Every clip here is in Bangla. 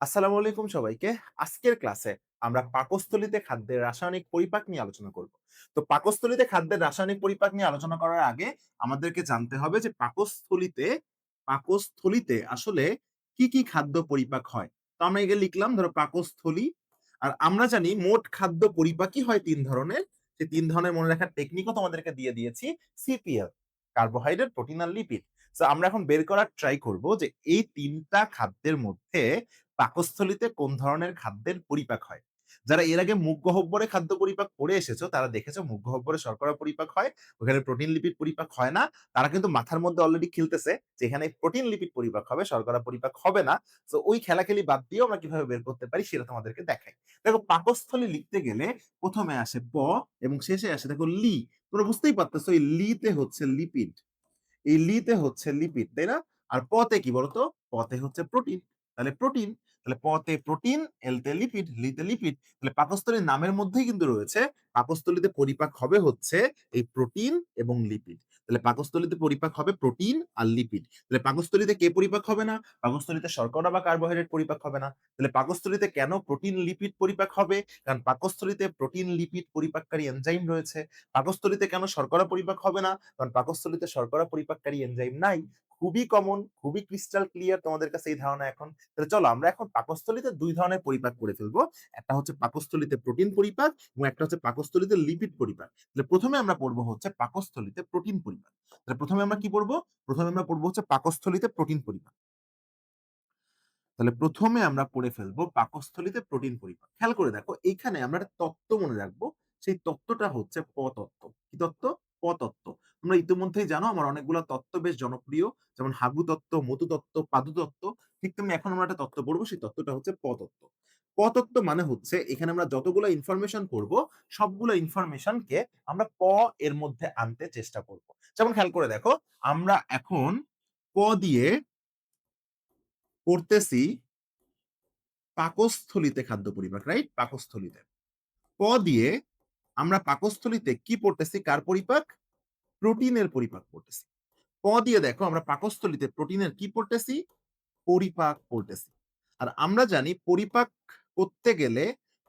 আসসালামু আলাইকুম সবাইকে। আজকের ক্লাসে আমরা পাকস্থলীতে খাদ্যের রাসায়নিক পরিপাক নিয়ে আলোচনা করব। তো পাকস্থলীতে খাদ্যের রাসায়নিক পরিপাক নিয়ে আলোচনা করার আগে আমাদেরকে জানতে হবে যে পাকস্থলীতে পাকস্থলীতে আসলে কি, কি খাদ্য পরিপাক হয়? তো আমরা এগে লিখলাম ধরো পাকস্থলী। আর আমরা জানি মোট খাদ্য পরিপাকই হয় তিন ধরনের। যে তিন ধরনের মনে রাখার টেকনিকও তোমাদেরকে দিয়ে দিয়েছি। সিপিএল কার্বোহাইড্রেট, প্রোটিন আর লিপিড। আমরা এখন বের করার ট্রাই করব যে এই তিনটা খাদ্যের মধ্যে পাকস্থলীতে কোন ধরনের খাদ্যের পরিপাক হয়। যারা এর আগে মুখ গহ্বরে খাদ্য পরিপাক করে এসেছ তারা দেখেছ মুখ গহ্বরে শর্করা পরিপাক হয়। ওখানে প্রোটিন লিপিড পরিপাক হয় না। তারা কিন্তু মাথার মধ্যে অলরেডি খেলতেছে যে এখানে প্রোটিন লিপিড পরিপাক হবে, শর্করা পরিপাক হবে না। তো ওই খেলাখেলি বাদ দিয়েও আমরা কীভাবে বের করতে পারি সেটা তোমাদেরকে দেখাই। দেখো পাকস্থলী লিখতে গেলে প্রথমে আসে প এবং শেষে আসে দেখো লি। তোমরা বুঝতেই পারতেছো এই লিতে হচ্ছে লিপিড। এই লিতে হচ্ছে লিপিড, তাই না? আর প তে কি বলতো? প তে হচ্ছে প্রোটিন। তাহলে প্রোটিন। তাহলে প তে প্রোটিন, এল তে লিপিড, লি তে লিপিড। তাহলে পাকস্থলীর নামের মধ্যেই কিন্তু রয়েছে পাকস্থলীতে পরিপাক হবে হচ্ছে এই প্রোটিন এবং লিপিড। তাহলে পাকস্থলীতে পরিপাক হবে প্রোটিন আর লিপিড। তাহলে পাকস্থলীতে কে পরিপাক হবে না? পাকস্থলীতে শর্করা বা কার্বোহাইড্রেট পরিপাক হবে না। তাহলে পাকস্থলীতে কেন প্রোটিন লিপিড পরিপাক হবে? কারণ পাকস্থলীতে প্রোটিন লিপিড পরিপাককারী এনজাইম রয়েছে। পাকস্থলীতে কেন শর্করা পরিপাক হবে না? কারণ পাকস্থলীতে শর্করা পরিপাককারী এনজাইম নাই। খুবই কমন, খুবই ক্রিস্টাল ক্লিয়ার তোমাদের কাছে এই ধারণা এখন। তাহলে চলো আমরা এখন পাকস্থলীতে দুই ধরনের পরিপাক করে ফেলব। একটা হচ্ছে পাকস্থলীতে প্রোটিন পরিপাক এবং একটা হচ্ছে পাকস্থলীতে লিপিড পরিপাক। তাহলে ১ম এ আমরা পড়ব হচ্ছে পাকস্থলীতে প্রোটিন পরিপাক। তাহলে প্রথমে আমরা কি পড়ব? প্রথমে আমরা পড়ব হচ্ছে পাকস্থলীতে প্রোটিন পরিপাক। তাহলে প্রথমে আমরা পড়ে ফেলব পাকস্থলীতে প্রোটিন পরিপাক। খেয়াল করে দেখো এইখানে আমরা একটা তত্ত্ব মনে রাখব। সেই তত্ত্বটা হচ্ছে প তত্ত্ব। কি তত্ত্ব? প তত্ত্ব। তোমরা ইতিমধ্যেই জানো আমার অনেকগুলা তত্ত্ব বেশ জনপ্রিয়। যেমন হাগু তত্ত্ব, মধু তত্ত্ব, পাদু তত্ত্ব। ঠিক তেমনি এখন আমরা একটা তত্ত্ব পড়ব সেই তত্ত্বটা হচ্ছে প তত্ত্ব। প তত্ত্ব মানে হচ্ছে এখানে আমরা যতগুলা ইনফরমেশন পড়ব সবগুলো ইনফরমেশনকে আমরা প এর মধ্যে আনতে চেষ্টা করব। যেমন খেয়াল করে দেখো আমরা এখন প দিয়ে পড়তেছি পাকস্থলীতে খাদ্য পরিপাক, রাইট? পাকস্থলীতে। প দিয়ে আমরা পাকস্থলীতে কি পড়তেছি? কার পরিপাক? প্রোটিনের পরিপাক পড়তেছি। প দিয়ে দেখো আমরা পাকস্থলীতে প্রোটিনের কি পড়তেছি? পরিপাক পড়তেছি। আর আমরা জানি পরিপাক করতে গেলে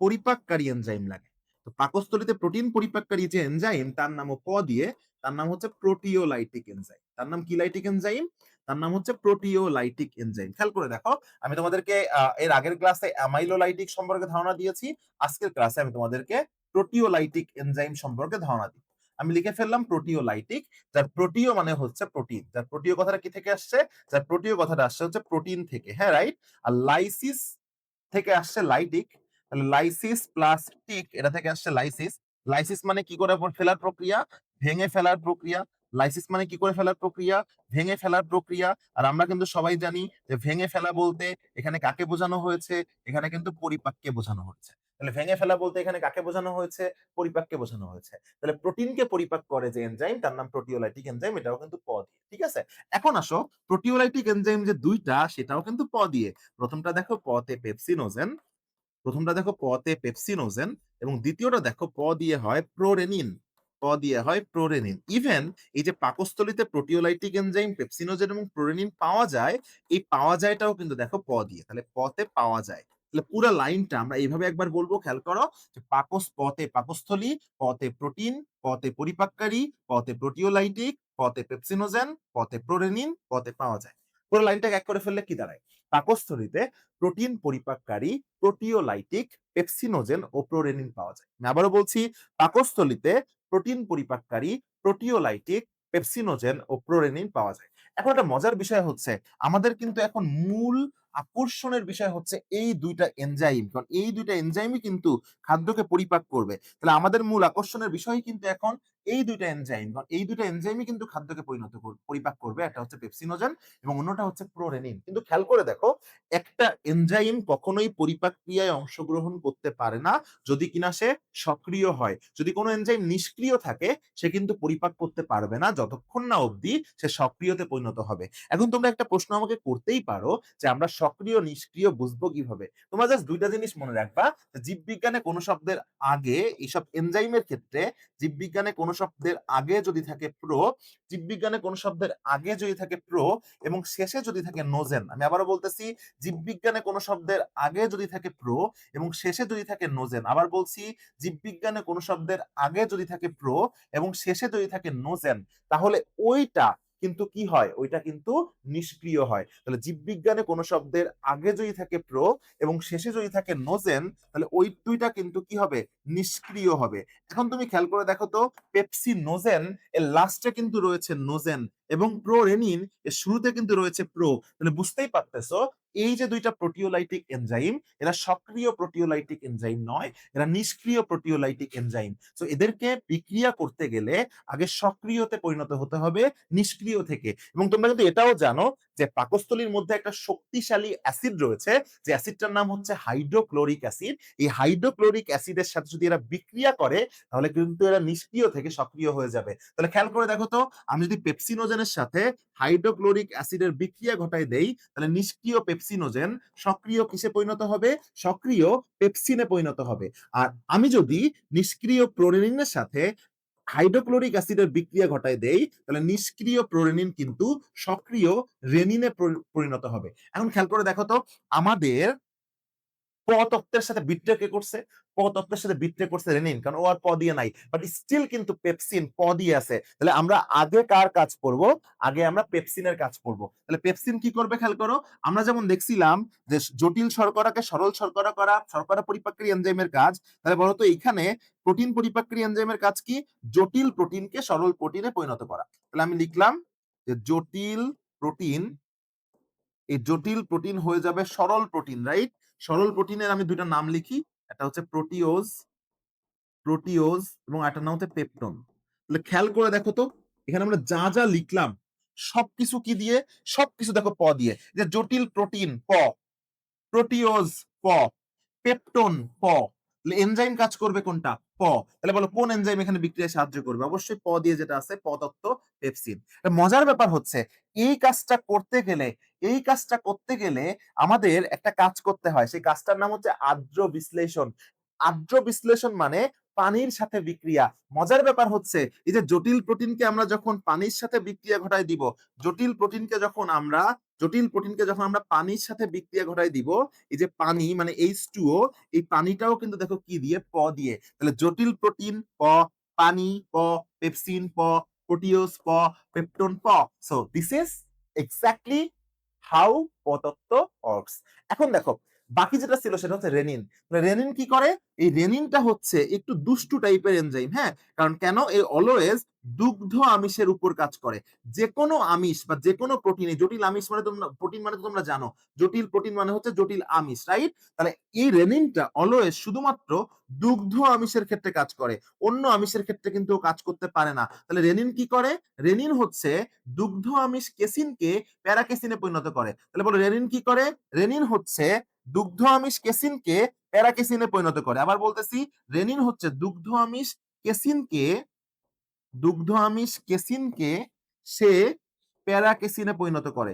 পরিপাককারী এনজাইম লাগে। তো পাকস্থলীতে প্রোটিন পরিপাককারী যে এনজাইম তার নামও প দিয়ে, তার নাম হচ্ছে প্রোটিওলাইটিক এনজাইম। তার নাম কি লাইটিক এনজাইম? তার নাম হচ্ছে প্রোটিওলাইটিক এনজাইম। খেয়াল করে দেখো আমি তোমাদেরকে এর আগের ক্লাসে অ্যামাইলোলাইটিক সম্পর্কে ধারণা দিয়েছি। আজকের ক্লাসে আমি তোমাদেরকে প্রোটিওলাইটিক এনজাইম সম্পর্কে ধারণা দিব। আমি লিখে ফেললাম প্রোটিওলাইটিক যার প্রোটিও মানে হচ্ছে প্রোটিন। যার প্রোটিও কথাটা কি থেকে আসছে? যার প্রোটিও কথাটা আসছে হচ্ছে প্রোটিন থেকে। হ্যাঁ, রাইট? আর লাইসিস থেকে আসছে লাইটিক। তাহলে লাইসিস প্লাস টিক এটা থেকে আসছে লাইসিস। লাইসিস মানে কি করে ফেলার প্রক্রিয়া? ভেঙে ফেলার প্রক্রিয়া। লাইসিস মানে কি করে ফেলার প্রক্রিয়া? ভেঙে ফেলার প্রক্রিয়া। আর আমরা কিন্তু সবাই জানি যে ভেঙে ফেলা বলতে এখানে কাকে বোঝানো হয়েছে? এখানে কিন্তু পরিপাককে বোঝানো হচ্ছে। তাহলে ভেঙে ফেলা বলতে এখানে কাকে বোঝানো হয়েছে? পরিপাককে বোঝানো হয়েছে। তাহলে প্রোটিনকে পরিপাক করে যে এনজাইম তার নাম প্রোটিওলাইটিক এনজাইম এটাও কিন্তু প দিয়ে। ঠিক আছে? এখন আসো প্রোটিওলাইটিক এনজাইম যে দুইটা সেটাও কিন্তু প দিয়ে। প্রথমটা দেখো প তে পেপসিনোজেন। প্রথমটা দেখো প তে পেপসিনোজেন এবং দ্বিতীয়টা দেখো প দিয়ে হয় প্রোরেনিন। প দিয়ে হয় প্রোরেনিন। ইভেন এই যে পাকস্থলীতে প্রোটিওলাইটিক এনজাইম, পেপসিনোজেন এবং প্রোরেনিন পাওয়া যায়, এই পাওয়া যায়টাও কিন্তু দেখো প দিয়ে। তাহলে প তে পাওয়া যায়। পুরা লাইনটা আমরা এইভাবে একবার বলব খেয়াল করো যে পাকস প তে পাকস্থলী, প তে প্রোটিন, প তে পরিপাককারী, প তে প্রোটিওলাইটিক, প তে পেপসিনোজেন, প তে প্রোরেনিন, প তে পাওয়া যায়। পুরো লাইনটাকে এক করে ফেললে কি দাঁড়ায়? পাকস্থলীতে প্রোটিন পরিপাককারী, প্রোটিওলাইটিক, পেপসিনোজেন ও প্রোরেনিন পাওয়া যায়। আমি আবারও বলছি পাকস্থলীতে প্রোটিন পরিপাককারী, প্রোটিওলাইটিক, পেপসিনোজেন ও প্রোরেনিন পাওয়া যায়। এখন একটা মজার বিষয় হচ্ছে আমাদের কিন্তু এখন মূল আকর্ষণের বিষয় হচ্ছে এই ২ টা এনজাইম। কারণ এই ২ টা এনজাইমই কিন্তু খাদ্যকে পরিপাক করবে। তাহলে আমাদের মূল আকর্ষণের বিষয় কিন্তু এখন এই ২ টা এনজাইম। কারণ এই ২ টা এনজাইমই কিন্তু খাদ্যকে পরিণত পরিপাক করবে। একটা হচ্ছে পেপসিনোজেন এবং অন্যটা হচ্ছে প্রোরেনিন। কিন্তু খেয়াল করে দেখো, একটা এনজাইম কখনোই পরিপাক ক্রিয়ায় অংশগ্রহণ করতে পারে না যদি কিনা সে সক্রিয় হয়। যদি কোনো এনজাইম নিষ্ক্রিয় থাকে, সে কিন্তু পরিপাক করতে পারবে না যতক্ষণ না অবধি সে সক্রিয়তে পরিণত হবে। এখন তোমরা একটা প্রশ্ন আমাকে করতেই পারো যে আমরা সক্রিয়, নিষ্ক্রিয় বুঝব কীভাবে? তোমরা জাস্ট দুইটা জিনিস মনে রাখবা। জীববিজ্ঞানে কোনো শব্দের আগে এইসব এনজাইমের ক্ষেত্রে জীববিজ্ঞানে কোনো শব্দের আগে যদি থাকে প্রো জীববিজ্ঞানে কোনো শব্দের আগে যদি থাকে প্রো এবং শেষে যদি থাকে নোজেন আমি আবারও বলতেছি, জীববিজ্ঞানে কোনো শব্দের আগে যদি থাকে প্রো এবং শেষে যদি থাকে নোজেন আবার বলছি, জীববিজ্ঞানে কোনো শব্দের আগে যদি থাকে প্রো এবং শেষে যদি থাকে নোজেন তাহলে ওইটা কিন্তু কি হয়? ওইটা কিন্তু নিষ্ক্রিয় হয়। তাহলে জীববিজ্ঞানে কোনো শব্দের আগে যদি থাকে প্রো এবং শেষে যদি থাকে নোজেন, তাহলে ওই দুইটা কিন্তু কি হবে? নিষ্ক্রিয় হবে। এখন তুমি খেয়াল করে দেখো তো, পেপসি নোজেন এর লাস্টে কিন্তু রয়েছে নোজেন এবং প্রো রেনিন এর শুরুতে কিন্তু রয়েছে প্রো তাহলে বুঝতেই পারতেছো এই যে দুইটা প্রোটিওলাইটিক এনজাইম এরা সক্রিয় প্রোটিওলাইটিক এনজাইম নয়, এরা নিষ্ক্রিয় প্রোটিওলাইটিক এনজাইম তো এদেরকে বিক্রিয়া করতে গেলে আগে সক্রিয়তে পরিণত হতে হবে, নিষ্ক্রিয় থেকে। এবং তোমরা কিন্তু এটাও জানো যে পাকস্থলীর মধ্যে একটা শক্তিশালী অ্যাসিড রয়েছে, যে অ্যাসিডটার নাম হচ্ছে হাইড্রোক্লোরিক অ্যাসিড। এই হাইড্রোক্লোরিক অ্যাসিডের সাথে যদি এরা বিক্রিয়া করে, তাহলে কিন্তু এরা নিষ্ক্রিয় থেকে সক্রিয় হয়ে যাবে। তাহলে খেয়াল করে দেখো তো, আমি যদি পেপসিনোজেনের সাথে হাইড্রোক্লোরিক অ্যাসিডের বিক্রিয়া ঘটায় দেই, তাহলে নিষ্ক্রিয় পেপসিনোজেন সক্রিয় কিসে পরিণত হবে? সক্রিয় পেপসিনে পরিণত হবে। আর আমি যদি নিষ্ক্রিয় প্রোরেনিনের সাথে হাইড্রোক্লোরিক অ্যাসিডের বিক্রিয়া ঘটায় দেই, তাহলে নিষ্ক্রিয় প্রোরেনিন কিন্তু সক্রিয় রেনিনে পরিণত হবে। এখন খেয়াল করে দেখো তো, আমাদের প সাথে বিট্রে কে করছে? প সাথে বিট্রে করছে রেনিন কারণ ও আর প দিয়ে নাই। বাট স্টিল কিন্তু পেপসিন প দিয়ে আছে। তাহলে আমরা আগে কার কাজ করব? আগে আমরা পেপসিনের কাজ করব। তাহলে পেপসিন কি করবে খেয়াল করো? আমরা যেমন দেখছিলাম যে জটিল শর্করাকে সরল শর্করা করা, শর্করা পরিপাককারী এনজাইমের কাজ। তাহলে বলতো এখানে প্রোটিন পরিপাককারী এনজাইমের কাজ কি? জটিল প্রোটিনকে সরল প্রোটিনে পরিণত করা। তাহলে আমি লিখলাম যে জটিল প্রোটিন এই জটিল প্রোটিন হয়ে যাবে সরল প্রোটিন রাইট সরল প্রোটিনের আমি দুইটা নাম লিখি। একটা হচ্ছে প্রোটিওজ প্রোটিওজ এবং একটা নাম হচ্ছে পেপটন। তাহলে খেয়াল করে দেখো তো, এখানে আমরা যা যা লিখলাম, সবকিছু কি দিয়ে? সবকিছু দেখো প দিয়ে। যে জটিল প্রোটিন, প। প্রোটিওজ, প। পেপটন, প। এনজাইম কাজ করবে কোনটা? প। তাহলে বলো, কোন এনজাইম এখানে বিক্রিয়ায় সাহায্য করবে? অবশ্যই প দিয়ে যেটা আছে, প তত্ত্ব পেপসিন মজার ব্যাপার হচ্ছে, এই কাজটা করতে গেলে, এই কাজটা করতে গেলে আমাদের একটা কাজ করতে হয়। সেই কাজটার নাম হচ্ছে আদ্র বিশ্লেষণ। আদ্র বিশ্লেষণ মানে পানির সাথে বিক্রিয়া। মজার ব্যাপার হচ্ছে, এই যে জটিল প্রোটিনকে আমরা যখন পানির সাথে বিক্রিয়া ঘটায় দিব, জটিল প্রোটিনকে যখন আমরা, জটিল প্রোটিনকে যখন আমরা পানির সাথে বিক্রিয়া ঘটায় দিব, এই যে পানি মানে এইচ টুও এই পানিটাও কিন্তু দেখো কি দিয়ে? প দিয়ে। তাহলে জটিল প্রোটিন প, পানি প, পেপসিন প, প্রোটিওস প, পেপটন প। So this is exactly how পতত্ত্ব works এখন দেখো, বাকি যেটা ছিল সেটা হচ্ছে রেনিন রেনিন কি করে? এই রেনিনটা হচ্ছে একটু দুষ্টু টাইপের এনজাইম হ্যাঁ? কারণ কেন? এই অলওয়েজ দুগ্ধ আমিষের উপর কাজ করে। যে কোনো আমিষ বা যে কোনো প্রোটিন জটিল আমিষ মানে তোমরা, প্রোটিন মানে তোমরা জানো, জটিল প্রোটিন মানে হচ্ছে জটিল আমিষ রাইট তাহলে এই রেনিনটা অলওয়েজ শুধুমাত্র দুগ্ধ আমিষের ক্ষেত্রে কাজ করে, অন্য আমিষের ক্ষেত্রে কিন্তু কাজ করতে পারে না। তাহলে রেনিন কি করে? রেনিন হচ্ছে দুগ্ধ আমিষ কেসিনকে প্যারাকেসিনে পরিণত করে। তাহলে বলো রেনিন কি করে? রেনিন হচ্ছে দুগ্ধ আমিষ কেসিনকে প্যারাকেসিনে পরিণত করে। আবার বলতেছি, রেনিন হচ্ছে দুগ্ধ আমিষ কেসিনকে, দুগ্ধ আমিষ কেসিনকে সে প্যারা কেসিনে পরিণত করে।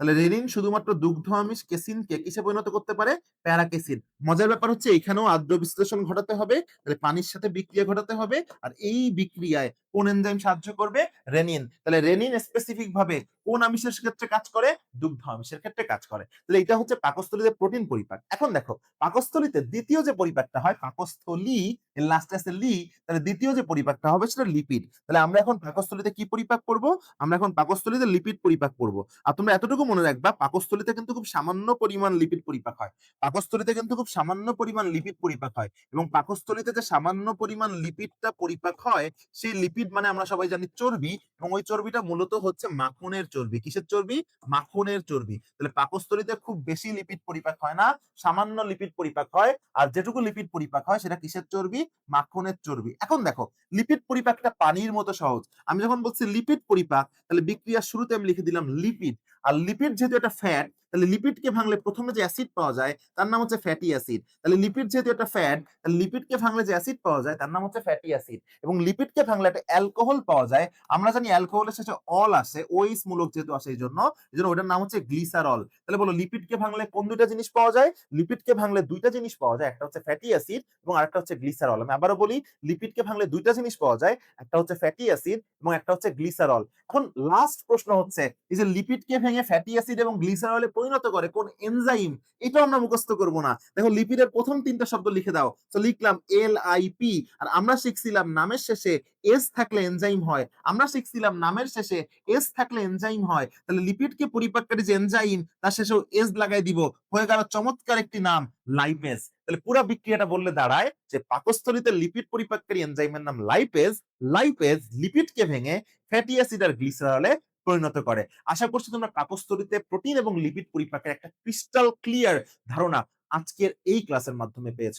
তাহলে রেনিন শুধুমাত্র দুগ্ধ আমিষ কেসিনকে কিসে পরিণত করতে পারে, প্যারাকেসিন। মজার ব্যাপার হচ্ছে এখানেও আদ্র বিশ্লেষণ ঘটাতে হবে, তাহলে পানির সাথে বিক্রিয়া ঘটাতে হবে, আর এই বিক্রিয়ায় কোন এনজাইম সাহায্য করবে? রেনিন। তাহলে রেনিন স্পেসিফিক ভাবে কোন আমিষের ক্ষেত্রে কাজ করে? দুগ্ধ আমিষের ক্ষেত্রে কাজ করে। তাহলে এটা হচ্ছে পাকস্থলীতে প্রোটিন পরিপাক। এখন দেখো, পাকস্থলীতে দ্বিতীয় যে পরিপাকটা হয়, পাকস্থলী এর লাস্টে আছে লি তাহলে দ্বিতীয় যে পরিপাকটা হবে সেটা লিপিড তাহলে আমরা এখন পাকস্থলীতে কি পরিপাক করব? আমরা এখন পাকস্থলীতে লিপিড পরিপাক করব। আর তোমরা এতটুকু মনে রাখবা, পাকস্থলীতে কিন্তু খুব সামান্য পরিমাণ লিপিড পরিপাক হয়। পাকস্থলীতে কিন্তু খুব সামান্য পরিমাণ লিপিড পরিপাক হয়। এবং পাকস্থলীতে যে সামান্য পরিমাণ লিপিডটা পরিপাক হয়, সেই লিপিড মানে আমরা সবাই জানি চর্বি। এবং ওই চর্বিটা মূলত হচ্ছে মাখনের চর্বি। কিসের চর্বি? মাখনের চর্বি। তাহলে পাকস্থলীতে খুব বেশি লিপিড পরিপাক হয় না, সামান্য লিপিড পরিপাক হয়। আর যেটুকু লিপিড পরিপাক হয় সেটা কিসের চর্বি? মাখনের চর্বি। এখন দেখো লিপিড পরিপাকটা পানির মতো সহজ। আমি যখন বলছি লিপিড পরিপাক, তাহলে বিক্রিয়ার শুরুতে আমি লিখে দিলাম লিপিড আর লিপিড যেহেতু একটা ফ্যাট তাহলে লিপিডকে ভাঙলে প্রথমে যে অ্যাসিড পাওয়া যায়, তার নাম হচ্ছে ফ্যাটি অ্যাসিড তাহলে লিপিড যেহেতু একটা ফ্যাট তাহলে লিপিডকে ভাঙলে যে অ্যাসিড পাওয়া যায়, তার নাম হচ্ছে ফ্যাটি অ্যাসিড এবং লিপিডকে ভাঙলে একটা অ্যালকোহল পাওয়া যায়, আমরা জানি অ্যালকোহলের শেষে অল আসে ওইস মূলক যেহেতু আসে এই জন্য এই জন্য ওটার নাম হচ্ছে গ্লিসারল তাহলে বলো লিপিডকে ভাঙলে কোন দুইটা জিনিস পাওয়া যায়? লিপিডকে ভাঙলে দুইটা জিনিস পাওয়া যায়, একটা হচ্ছে ফ্যাটি অ্যাসিড এবং আরেকটা হচ্ছে গ্লিসারল আমি আবারও বলি লিপিডকে ভাঙলে দুইটা জিনিস পাওয়া যায়, একটা হচ্ছে ফ্যাটি অ্যাসিড এবং একটা হচ্ছে গ্লিসারল এখন লাস্ট প্রশ্ন হচ্ছে, এই যে লিপিডকে ভেঙে ফ্যাটি অ্যাসিড এবং গ্লিসারলে পরিণত করে কোন এনজাইম এটাও আমরা মুখস্থ করব না। দেখো, লিপিডের প্রথম তিনটা শব্দ লিখে দাও। তো লিখলাম এল আই পি আর আমরা শিখছিলাম নামের শেষে এস থাকলে এনজাইম হয়। আমরা শিখছিলাম নামের শেষে এস থাকলে এনজাইম হয়। তাহলে লিপিডকে পরিপাককারী যে এনজাইম তার শেষেও এস লাগাই দিব। হয়ে গেল চমৎকার একটি নাম লাইপেজ তাহলে পুরো বিক্রিয়াটা বললে দাঁড়ায় যে পাকস্থলীতে লিপিড পরিপাককারী এনজাইমের নাম লাইপেজ লাইপেজ লিপিডকে ভেঙে ফ্যাটি অ্যাসিড আর গ্লিসারলে পরিণত করে। আশা করছি তোমরা পাকস্থলীতে প্রোটিন এবং লিপিড পরিপাকের একটা ক্রিস্টাল ক্লিয়ার ধারণা আজকের এই ক্লাসের মাধ্যমে পেয়েছ।